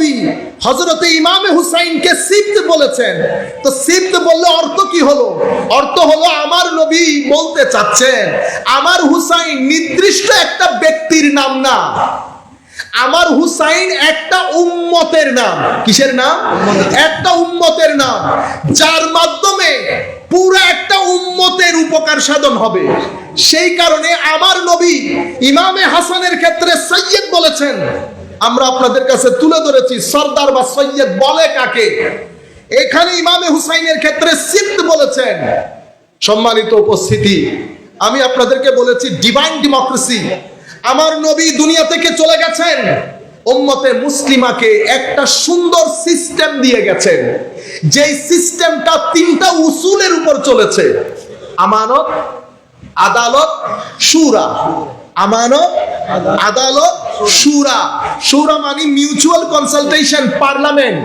নবী হজরতে ইমামে হুসাইনকে সিফত বলেছেন। তো সিফত বললে অর্থ কি হলো? অর্থ হলো আমার নবী বলতে চাচ্ছেন, আমার হুসাইন নির্দিষ্ট একটা ব্যক্তির নাম না। আমার হুসাইন একটা উম্মতের নাম। কিসের নাম? একটা উম্মতের নাম। যার মাধ্যমে পুরো একটা উম্মতের উপকার সাধন হবে। সেই কারণে আমার নবী ইমামে হাসানের ক্ষেত্রে সৈয়দ বলেছেন আমরা আপনাদের কাছে তুলে ধরেছি, সর্দার বা সৈয়দ বলে কাকে? এখানে ইমামে হুসাইনের ক্ষেত্রে সিদ্ধ বলেছেন। সম্মানিত উপস্থিতি, আমি আপনাদেরকে বলেছি ডিভাইন ডেমোক্রেসি আমার নবী দুনিয়া থেকে চলে গেছেন, উম্মতে মুসলিমাকে একটা সুন্দর সিস্টেম দিয়ে গেছেন। যেই সিস্টেমটা তিনটা উসুলের উপর চলেছে। আমানত, আদালত, সুরা। আমানত, আদালত, সুরা। সুরা মানে মিউচুয়াল কনসালটেশন পার্লামেন্ট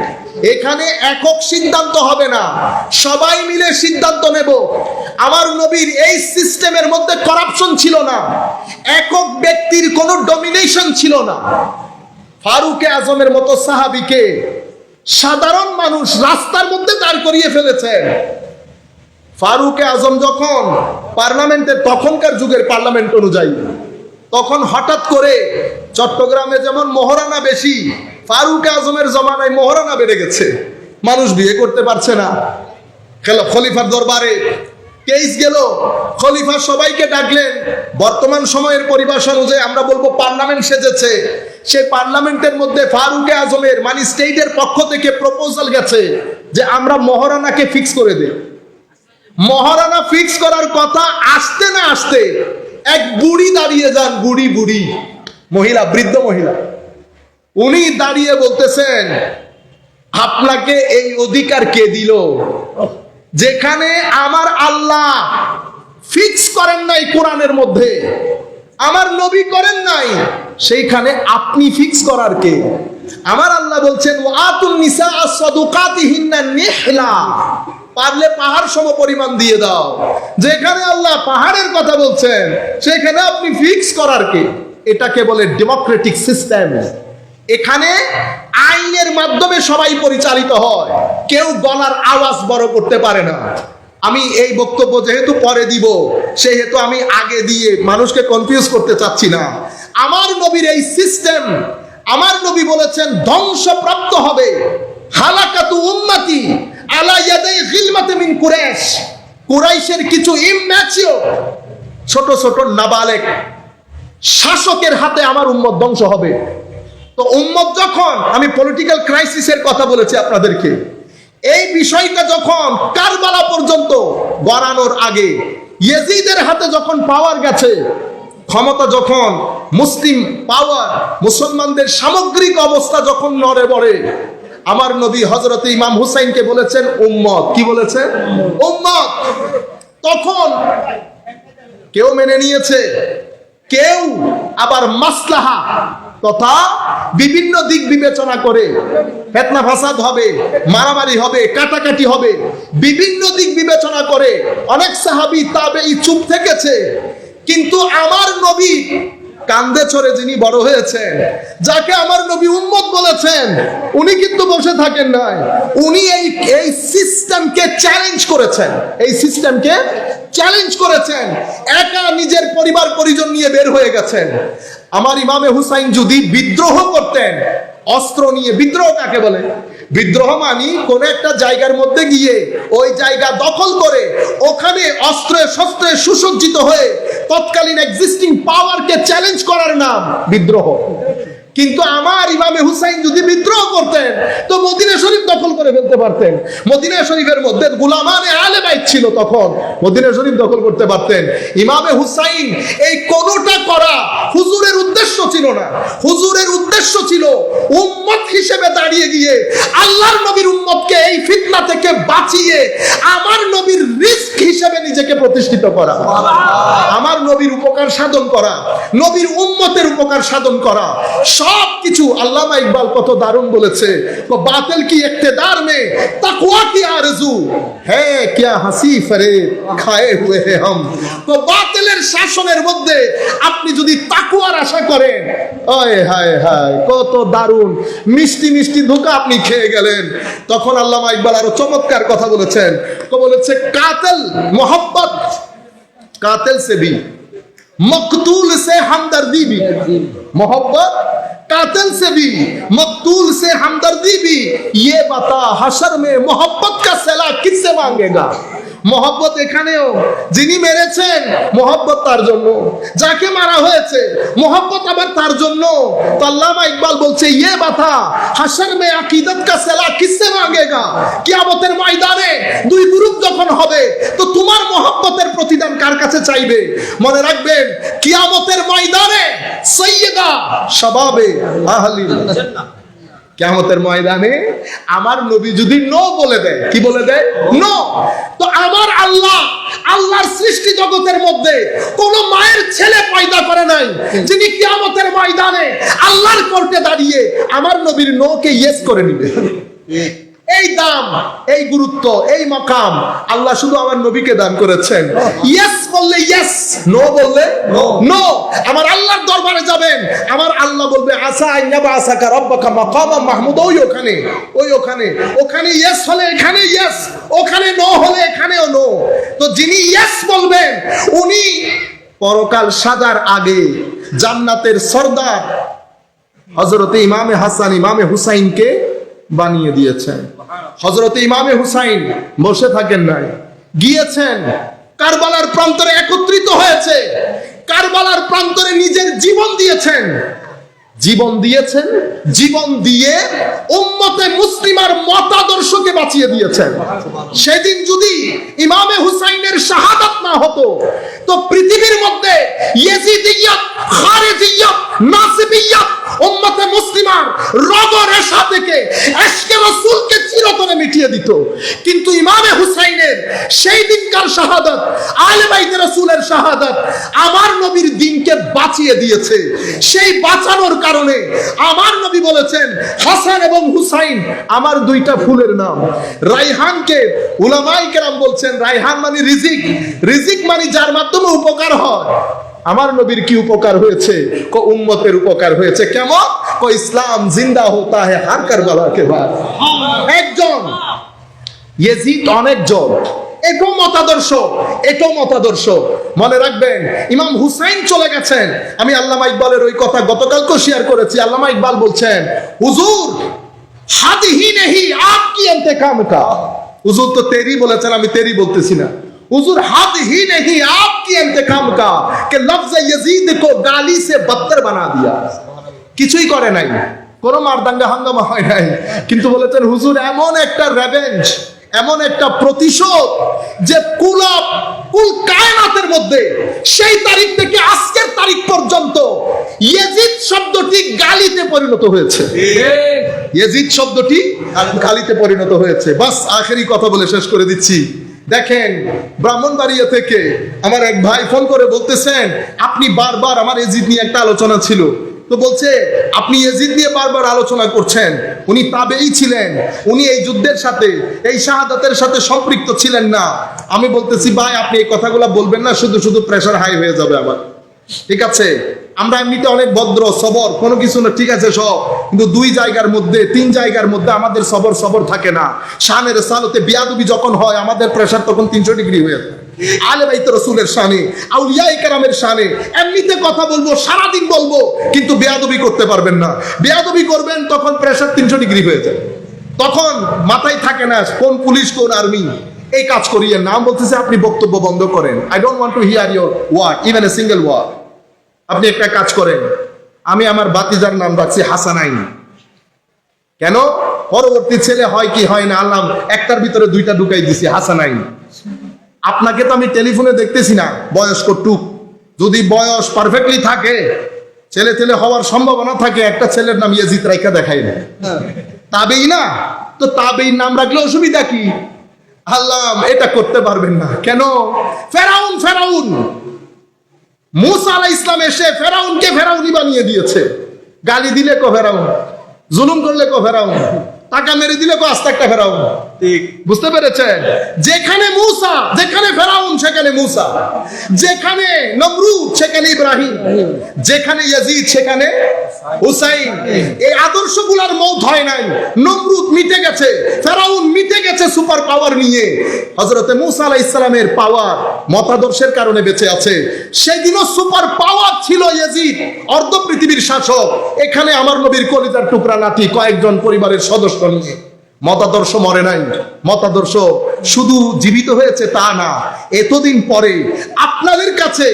এখানে একক সিদ্ধান্ত হবে না। সবাই মিলে সিদ্ধান্ত নেব। আমার নবীর এই সিস্টেমের মধ্যে করাপশন ছিল না। একক ব্যক্তির কোনো ডমিনেশন ছিল না। ফারুকে আজমের মতো সাহাবিকে সাধারণ মানুষ রাস্তার মধ্যে দাঁড় করিয়ে ফেলেছেন ফারুকে আজম যখন পার্লামেন্টের তখনকার যুগের পার্লামেন্ট অনুযায়ী তখন হঠাৎ করে চট্টগ্রামে যেমন মহারানা বেশি, ফারুকে আজমের জমানায় মহারানা বেড়ে গেছে। মানুষ বিয়ে করতে পারছে না। খেলো, খলিফার দরবারে কেস গেল। খলিফা সবাইকে ডাকলেন। বর্তমান সময়ের পরিবেশ অনুযায়ী আমরা বলব পার্লামেন্ট সেজেছে। সেই পার্লামেন্টের মধ্যে ফারুকে আজমের মানে স্টেটের পক্ষ থেকে প্রপোজাল গেছে যে আমরা মহারানাকে ফিক্স করে দেব মহারানা ফিক্স করার কথা আসতে না আসতে এক বুড়ি দাঁড়িয়ে যান, বুড়ি বুড়ি। মহিলা, বৃদ্ধ মহিলা। উনি দাঁড়িয়ে বলতেছেন, আপনাকে এই অধিকার কে দিল? যেখানে আমার আল্লাহ ফিক্স করেন নাই কোরআনের মধ্যে, আমার নবী করেন নাই, সেইখানে আপনি ফিক্স করার কে? আমার আল্লাহ বলছেন ওয়াতুন নিসা সাদুকাতিহিন্না নিহলা। পারলে পাহাড় সম পরিমাণ দিয়ে দাও। যেখানে আল্লাহ পাহাড়ের কথা বলছেন, সেখানে আপনি ফিক্স করার কে? এটাকে বলে ডেমোক্রেটিক সিস্টেম এখানে আইনের মাধ্যমে সবাই পরিচালিত হয়। কেউ গলার আওয়াজ বড় করতে পারে না। আমি এই বক্তব্য যেহেতু পরে দিব, সেহেতু আমি আগে দিয়ে মানুষকে কনফিউজ করতে চাচ্ছি না। আমার নবীর এই সিস্টেম আমার নবী বলেছেন, ধ্বংসপ্রাপ্ত হবে। হালাকাতু উম্মতি আলা গিলমাতে মিন কুরাইশ। কুরাইশের কিছু ইম্যাচিওর, ছোট ছোট নাবালেক, শাসকের হাতে আমার উম্মত ধ্বংস হবে। তো উম্মত যখন, আমি পলিটিক্যাল ক্রাইসিসের কথা বলেছি আপনাদেরকে, এই বিষয়টা যখন কারবালা পর্যন্ত গড়ানোর আগে, ইয়েজিদের হাতে যখন পাওয়ার গেছে, ক্ষমতা যখন, মুসলিম পাওয়ার মুসলমানদের সামগ্রিক অবস্থা যখন নড়ে বড়ে আমার নবী হজরত ইমাম হুসাইনকে বলেছেন, উম্মত। কি বলেছেন উম্মত। তখন কেউ মেনে নিয়েছে, কেউ আবার মাসলাহা তথা বিভিন্ন দিক বিবেচনা করে। ফেতনা ফাসাদ হবে, মারামারি হবে, কাটাকাটি হবে, বিভিন্ন দিক বিবেচনা করে। অনেক সাহাবি তাবে চুপ থেকেছে, কিন্তু আমার নবী কান্দে ছড়ে যিনি বড় হয়েছেন, যাকে আমার নবী উম্মত বলেছেন, উনি কিন্তু বসে থাকেন নাই। উনি এই এই সিস্টেমকে চ্যালেঞ্জ করেছেন। এই সিস্টেমকে চ্যালেঞ্জ করেছেন। একা নিজের পরিবার পরিজন নিয়ে বের হয়ে গেছেন। আমার ইমামে হুসাইন যদি বিদ্রোহ করতেন, অস্ত্র নিয়ে বিদ্রোহ কাকে বলে? বিদ্রোহ মানি কোন একটা জায়গার মধ্যে গিয়ে ওই জায়গা দখল করে ওখানে অস্ত্রে শস্ত্রে সুসজ্জিত হয়ে তৎকালীন এক্সিস্টিং পাওয়ারকে চ্যালেঞ্জ করার নাম বিদ্রোহ। কিন্তু আমার ইমামে হুসাইন যদি বিদ্রোহ করতেন, তো মদিনা শরীফ দখল করে ফেলতে পারতেন। মদিনা শরীফের মধ্যে গুলামানে আলে বাইত ছিল তখন। মদিনা শরীফ দখল করতে পারতেন। ইমামে হুসাইন এই কোনটা করা হুজুরের উদ্দেশ্য ছিল না। হুজুরের উদ্দেশ্য ছিল উম্মত হিসেবে দাঁড়িয়ে গিয়ে আল্লাহর নবীর উম্মতকে এই ফিতনা থেকে বাঁচিয়ে আমার নবীর রিস্ক হিসেবে নিজেকে প্রতিষ্ঠিত করা। আমার নবীর উপকার সাধন করা, নবীর উম্মতের উপকার সাধন করা সব কিছু আল্লামা ইকবাল কত দারুণ বলেছে। বাতিল কি ইকতেদার মে তাকওয়া কি আরজু? হ্যায় কিয়া হাসি ফরে খায়ে হুয়ে হে হাম। তো বাতিলের শাসনের মধ্যে আপনি যদি তাকওয়ার আশা করেন, ওয় হায় হায়, কত দারুণ। মিষ্টি মিষ্টি ধোকা আপনি খেয়ে গেলেন। তখন আল্লামা ইকবাল আরও চমৎকার কথা বলেছেন। তো বলেছে, কাতল মোহাম্মত কাতল সে মকতুল সে হামদর্দি ভি। মোহাম্মত कातिल से भी, मकतूल से हमदर्दी भी, ये बता, हशर में मोहब्बत का सैलाब किससे मांगेगा? মহব্বত এখানেও। যিনি মেরেছেন, মহব্বত তার জন্য। যাকে মারা হয়েছে, মহব্বত আবার তার জন্য। তো আল্লামা ইকবাল বলছে ইয়ে বাতা হাসর মে আকিদত কা সেলা কিসে মাঙ্গেগা কিয়ামতের ময়দানে দুই গ্রুপ যখন হবে, তো তোমার মহব্বতের প্রতিদান কার কাছে চাইবে? মনে রাখবেন, কিয়ামতের ময়দানে সৈয়দা, সবাবে আহলিল কেমতের ময়দানে আমার নবী যদি নো বলে দেয়, কি বলে দেয়? নো। তো আমার আল্লাহ, আল্লাহর সৃষ্টি জগতের মধ্যে কোন মায়ের ছেলে পয়দা করে নাই, যিনি কিয়ামতের ময়দানে আল্লাহর কোর্টে দাঁড়িয়ে আমার নবীর নোকে ইয়েস করে নিবে। এই দাম, এই গুরুত্ব, এই মকাম, আল্লাহ শুধু আমার নবীকে দান করেছেন। ইয়েস বললে ইয়েস নো বললে নো আমার আল্লাহর দরবারে যাবেন, আমার আল্লাহ বলবে আসা আইনাবা আসাকা রব্বাকা মাকামা মাহমুদ। ওই ওখানে ওই ওখানে ওখানে ইয়েস হলে এখানে ইয়েস ওখানে নো হলে এখানেও নো তো যিনি ইয়েস বলবেন, উনি পরকাল সাজার আগে জান্নাতের সর্দার হজরতে ইমামে হাসান, ইমামে হুসাইনকে বানিয়ে দিয়েছেন। হজরতে ইমামে হুসাইন বসে থাকেন নাই। গিয়েছেন, কারবালার প্রান্তরে একত্রিত হয়েছে। কারবালার প্রান্তরে নিজের জীবন দিয়েছেন। জীবন দিয়েছেন, জীবন দিয়ে উম্মতে মুসলিমার মতাদর্শকে বাঁচিয়ে দিয়েছেন। সেদিন যদি ইমামে হুসাইনের শাহাদাত না হতো, তো পৃথিবীর মধ্যে ইয়েজিদিয়াত খারেজিয়াত নাসিবিয়াত উম্মতে মুসলিমার রগ রেশা থেকে এশকে রাসূলকে চিরতরে মিটিয়ে দিত। কিন্তু ইমামে হুসাইনের সেই দিনকার শাহাদাত, আলে বাইতে রাসূলের শাহাদাত আমার নবীর দিনকে বাঁচিয়ে দিয়েছে। সেই বাঁচানোর কারণে আমার নবী বলেছেন, হাসান এবং হুসাইন আমার দুইটা ফুলের নাম। রাইহানকে উলামাই কেরাম বলছেন, রাইহান মানে রিজিক। রিজিক মানে যার মাধ্যমে উপকার হয়। আমার নবীর কি উপকার হয়েছে? কো উম্মতের উপকার হয়েছে কেমন? কো ইসলাম জিন্দা হতা হে হার কারবালা কে একজন। ইয়েজিদ অনেকজন। এটাও মতাদর্শ মতাদর্শ। মনে রাখবেন, ইমাম হুসাইন চলে গেছেন। আমি আল্লামা ইকবালের ওই কথা গতকালকেও শেয়ার করেছি। আল্লামা ইকবাল বলছেন, হুজুর হাদ হি নেহি, আপ কি ইন্তেকাম কা? হুজুর তো তেরি বলেছেন, আমি তেরি বলতেছি না। हुजूर हद ही नहीं आपकी इंतकाम का कि लफ्ज यजीद को गाली से बदतर बना दिया কিছুই করে নাই কোনো মারদাঙ্গা হাঙ্গামা হয় নাই কিন্তু বলেছেন হুজুর এমন একটা রেভেঞ্জ এমন একটা প্রতিশোধ যে কুলাপ কুল কায়নাতের মধ্যে সেই তারিখ থেকে আজকের তারিখ পর্যন্ত ইয়েজিদ শব্দটি গালিতে পরিণত হয়েছে ইয়েজিদ শব্দটি গালিতে পরিণত হয়েছে বাস আখেরি কথা বলে শেষ করে দিচ্ছি দেখেন, ব্রাহ্মণবাড়িয়া থেকে আমার এক ভাই ফোন করে বলতেছেন, আপনি বারবার আমার এজিদ নিয়ে একটা আলোচনা ছিল। তো বলছে, আপনি এজিদ নিয়ে বারবার আলোচনা করছেন। উনি তাবেই ছিলেন। উনি এই যুদ্ধের সাথে, এই শাহাদাতের সাথে সম্পৃক্ত ছিলেন না। আমি বলতেছি, ভাই, আপনি এই কথাগুলো বলবেন না, শুধু শুধু প্রেশার হাই হয়ে যাবে আমার। ঠিক আছে? আমরা এমনিতে অনেক ভদ্র, সবর, কোনো কিছু না, ঠিক আছে সব। কিন্তু দুই জায়গার মধ্যে, তিন জায়গার মধ্যে আমাদের সবর সবর থাকে না। শানের সালতে বিয়াদুবি যখন হয়, আমাদের প্রেশার তখন তিনশো ডিগ্রি হয়ে যায়। আলে বাইতে রসুলের শানে আউলিয়া ইকরামের শানে, এমনিতে কথা বলব, সারাদিন বলব, কিন্তু বেয়াদবি করতে পারবেন না। বেয়াদবি করবেন, তখন প্রেশার তিনশো ডিগ্রি হয়ে যায়। তখন মাথায় থাকে না, কোন পুলিশ, কোন আর্মি এই কাজ করিয়ে নাম বলতেছে, আপনি বক্তব্য বন্ধ করেন। I don't want to hear your word even a single word আপনি একটা কাজ করেন। আমি আমার বাতিজার নাম রাখছি হাসানাইন কেন? পরবর্তী ছেলে হয় কি হয় না আল্লাহ একটার ভিতরে দুইটা ঢুকাই দিছি হাসানাইন আপনাকে তো আমি টেলিফোনে দেখতেছি না বয়স্ক টুক। যদি বয়স পারফেক্টলি থাকে ছেলে ছেলে হওয়ার সম্ভাবনা থাকে একটা ছেলের নাম ইয়াজিদ রাইকা দেখাই না তাবেই না? তো তাবেই নাম রাখলে অসুবিধা কি? আল্লাহ এটা করতে পারবেন না। কেন? ফেরাউন ফেরাউন! মুসা আলাহ ইসলাম এসে ফেরাউনকে ফেরাউনি বানিয়ে দিয়েছে। গালি দিলে কো ফেরাউন? জুলুম করলে কো ফেরাউন? টাকা মেরে দিলে কো আস্তে একটা ফেরাউন? ঠিক। বুঝতে পেরেছেন? যেখানে মূসা যেখানে ফেরাউন সেখানে মূসা। যেখানে নমরুদ সেখানে ইব্রাহিম। যেখানে ইয়াজিদ সেখানে হুসাইন। এই আদর্শগুলোর মৌত হয় নাই। নমরুদ মিটে গেছে ফেরাউন মিটে গেছে সুপার পাওয়ার নিয়ে। হযরতে মূসা আলাইহিস সালামের পাওয়ার মতাদর্শের কারণে বেঁচে আছে। সেদিনও সুপার পাওয়ার ছিল ইয়াজিদ, অর্ধ পৃথিবীর শাসক। এখানে আমার নবীর কলিতার টুকরা নাতি কয়েকজন পরিবারের সদস্য নিয়ে। মতাদর্শ মরে নাই। মতাদর্শ শুধু জীবিত হয়েছে তা না এতদিন পরে আপনাদের কাছে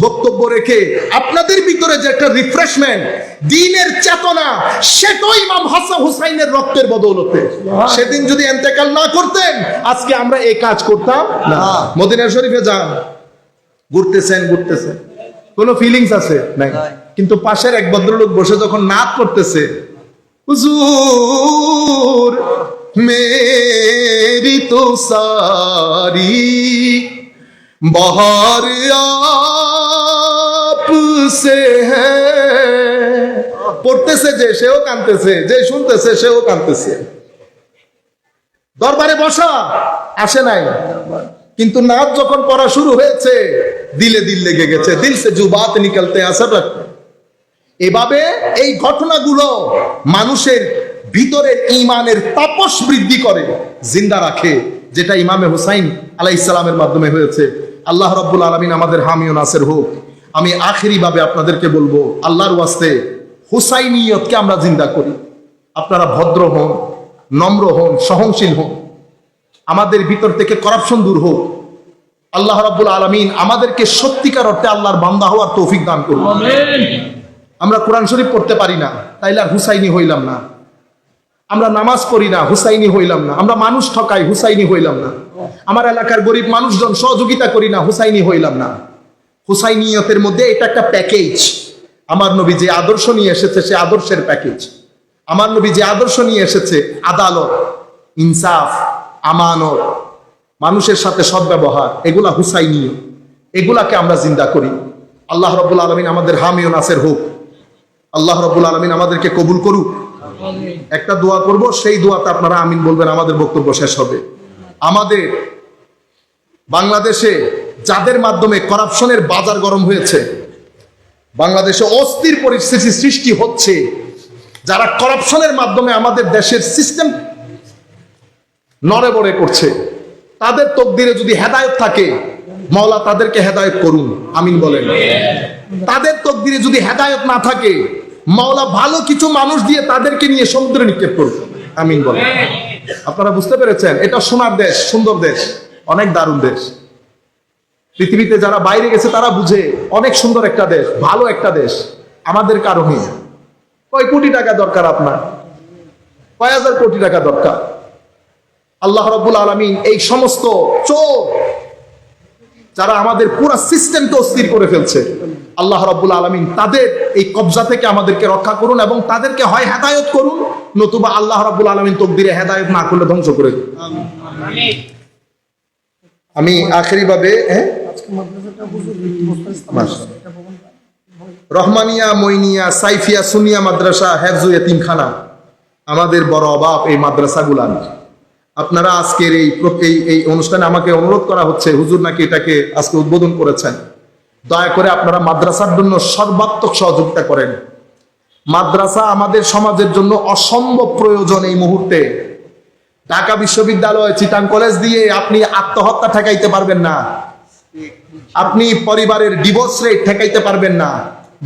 বক্তব্য রেখে আপনাদের ভিতরে যে একটা রিফ্রেশমেন্ট দিনের চেতনা সেটাই ইমাম হাসান হুসাইনের রক্তের বদৌলতে। সেদিন যদি এন্তেকাল না করতেন আজকে আমরা এই কাজ করতাম না। মদিনা শরীফে যান। ঘুরতেছেন ঘুরতেছেন। কোনো ফিলিংস আছে? নাই। কিন্তু পাশের এক ভদ্রলোক বসে যখন নাচ করতেছে হুজুর, মেরি তো সারি। বহার আপ পড়তেছে যে, সেও কানতেছে, যে শুনতেছে, সেও কানতেছে। দরবারে বসা, আসে নাই। কিন্তু নাচ যখন পড়া শুরু হয়েছে, দিলে দিল লেগে গেছে। দিল সে জুবাত নিকলতে আসর রাখতে এভাবে এই ঘটনাগুলো মানুষের ভিতরে ইমানের তাপস বৃদ্ধি করে, জিন্দা রাখে, যেটা ইমামে হুসাইন আলাই ইসলামের মাধ্যমে হয়েছে। আল্লাহ রব্বুল আলমিন আমাদের হামিও নাসের হোক। আমি ভাবে আপনাদেরকে বলব, আল্লাহর ওয়াস্তে হুসাইনিয়তকে আমরা জিন্দা করি। আপনারা ভদ্র হন, নম্র হন, সহনশীল হন। আমাদের ভিতর থেকে করাপশন দূর হোক। আল্লাহ রাব্বুল আলমিন আমাদেরকে সত্যিকার অর্থে আল্লাহর বান্দা হওয়ার তৌফিক দান করুন। আমরা কোরআন শরীফ পড়তে পারি না, তাইলে আর হুসাইনি হইলাম না। আমরা নামাজ পড়ি না, হুসাইনি হইলাম না। আমরা মানুষ ঠকাই, হুসাইনি হইলাম না। আমার এলাকার গরিব মানুষজন সহযোগিতা করি না, হুসাইনি হইলাম না। হুসাইনিয়তের মধ্যে এটা একটা প্যাকেজ। আমার নবী যে আদর্শ নিয়ে এসেছে, সে আদর্শের প্যাকেজ। আমার নবী যে আদর্শ নিয়ে এসেছে, আদালত, ইনসাফ, আমানত, মানুষের সাথে সদ্ব্যবহার, এগুলা হুসাইনীয়। এগুলাকে আমরা জিন্দা করি। আল্লাহ রব্বুল আলমিন আমাদের হামিও নাসের হোক আল্লাহ রব্বুল আলমিন আমাদেরকে কবুল করুক। একটা দোয়া করব, সেই দোয়াতে আপনারা আমিন বলবেন, আমাদের বক্তব্য শেষ হবে। আমাদের বাংলাদেশে যাদের মাধ্যমে করাপশনের বাজার গরম হয়েছে, বাংলাদেশে অস্থির পরিস্থিতি সৃষ্টি হচ্ছে, যারা করাপশনের মাধ্যমে আমাদের দেশের সিস্টেম নড়ে বড়ে করছে, তাদের তকদিরে যদি হেদায়ত থাকে, মাওলা তাদেরকে হেদায়ত করুন। আমিন বলেন। তাদের তকদিরে যদি হেদায়ত না থাকে মাওলা ভালো কিছু মানুষ দিয়ে তাদেরকে নিয়ে সমুদ্রে নিক্ষেপ করুন আমিন বলেন। আপনারা বুঝতে পেরেছেন, এটা সোনার দেশ, সুন্দর দেশ, অনেক দারুণ দেশ। পৃথিবীতে যারা বাইরে গেছে তারা বুঝে, অনেক সুন্দর একটা দেশ, ভালো একটা দেশ, আমাদের কারণে কয় কোটি টাকা দরকার আপনার? কয় হাজার কোটি টাকা দরকার? আল্লাহ রব্বুল আলমিন এই সমস্ত চোর, যারা আমাদের পুরো সিস্টেমকে অস্থির করে ফেলছে আল্লাহ রব্বুল আলমিন তাদের এই কবজা থেকে আমাদেরকে রক্ষা করুন এবং তাদেরকে হয় হেদায়ত করুন, নতুবা আল্লাহ রব্বুল আলমিন তকদিরে হেদায়ত না করলে ধ্বংস করে আমি আখেরি ভাবে হ্যাঁ? রহমানিয়া, মইনিয়া, সাইফিয়া, সুনিয়া মাদ্রাসা হেফজু এতিমখানা আমাদের বড় অভাব এই মাদ্রাসাগুলার। আপনারা আজকের এই এই অনুষ্ঠানে আমাকে অনুরোধ করা হচ্ছে, হুজুর নাকি এটাকে আজকে উদ্বোধন করেছেন। দয়া করে আপনারা মাদ্রাসার জন্য সর্বাত্মক সহযোগিতা করেন। মাদ্রাসা আমাদের সমাজের জন্য অসম্ভব প্রয়োজন এই মুহূর্তে। ঢাকা বিশ্ববিদ্যালয় চিটাং কলেজ দিয়ে আপনি আত্মহত্যা ঠেকাইতে পারবেন না। আপনি পরিবারের ডিভোর্স রেট ঠেকাইতে পারবেন না।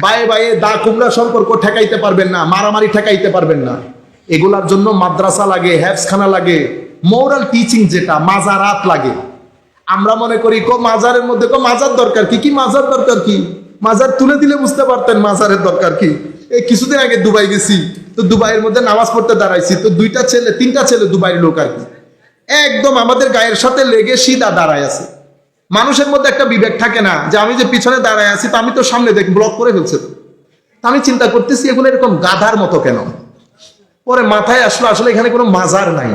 বায়ে বায়ে দা কুমড়া সম্পর্ক ঠেকাইতে পারবেন না, মারামারি ঠেকাইতে পারবেন না। এগুলার জন্য মাদ্রাসা লাগে হ্যাফসখানা লাগে মোরাল টিচিং যেটা, মাজারাত লাগে। আমরা মনে করি, কো মাজারের মধ্যে, কো মাজার দরকার কি? কি মাজার দরকার কি? মাজার তুলে দিলে বুঝতে পারতেন মাজারের দরকার কি। এই কিছুদিন আগে দুবাই গেছি, তো দুবাইয়ের মধ্যে নামাজ পড়তে দাঁড়াইছি, তো দুইটা ছেলে, তিনটা ছেলে দুবাইয়ের লোক আর কি। একদম আমাদের গায়ের সাথে লেগে সিধা দাঁড়ায় আছে। মানুষের মধ্যে একটা বিবেক থাকে না, যে আমি যে পিছনে দাঁড়ায় আছি, তা আমি তো সামনে দেখ ব্লক করে ফেলছে তো। আমি চিন্তা করতেছি, এগুলো এরকম গাধার মতো কেন? পরে মাথায় আসলো, আসলে এখানে কোনো মাজার নাই।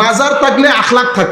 মাজার থাকলে আখলাখ থাকতো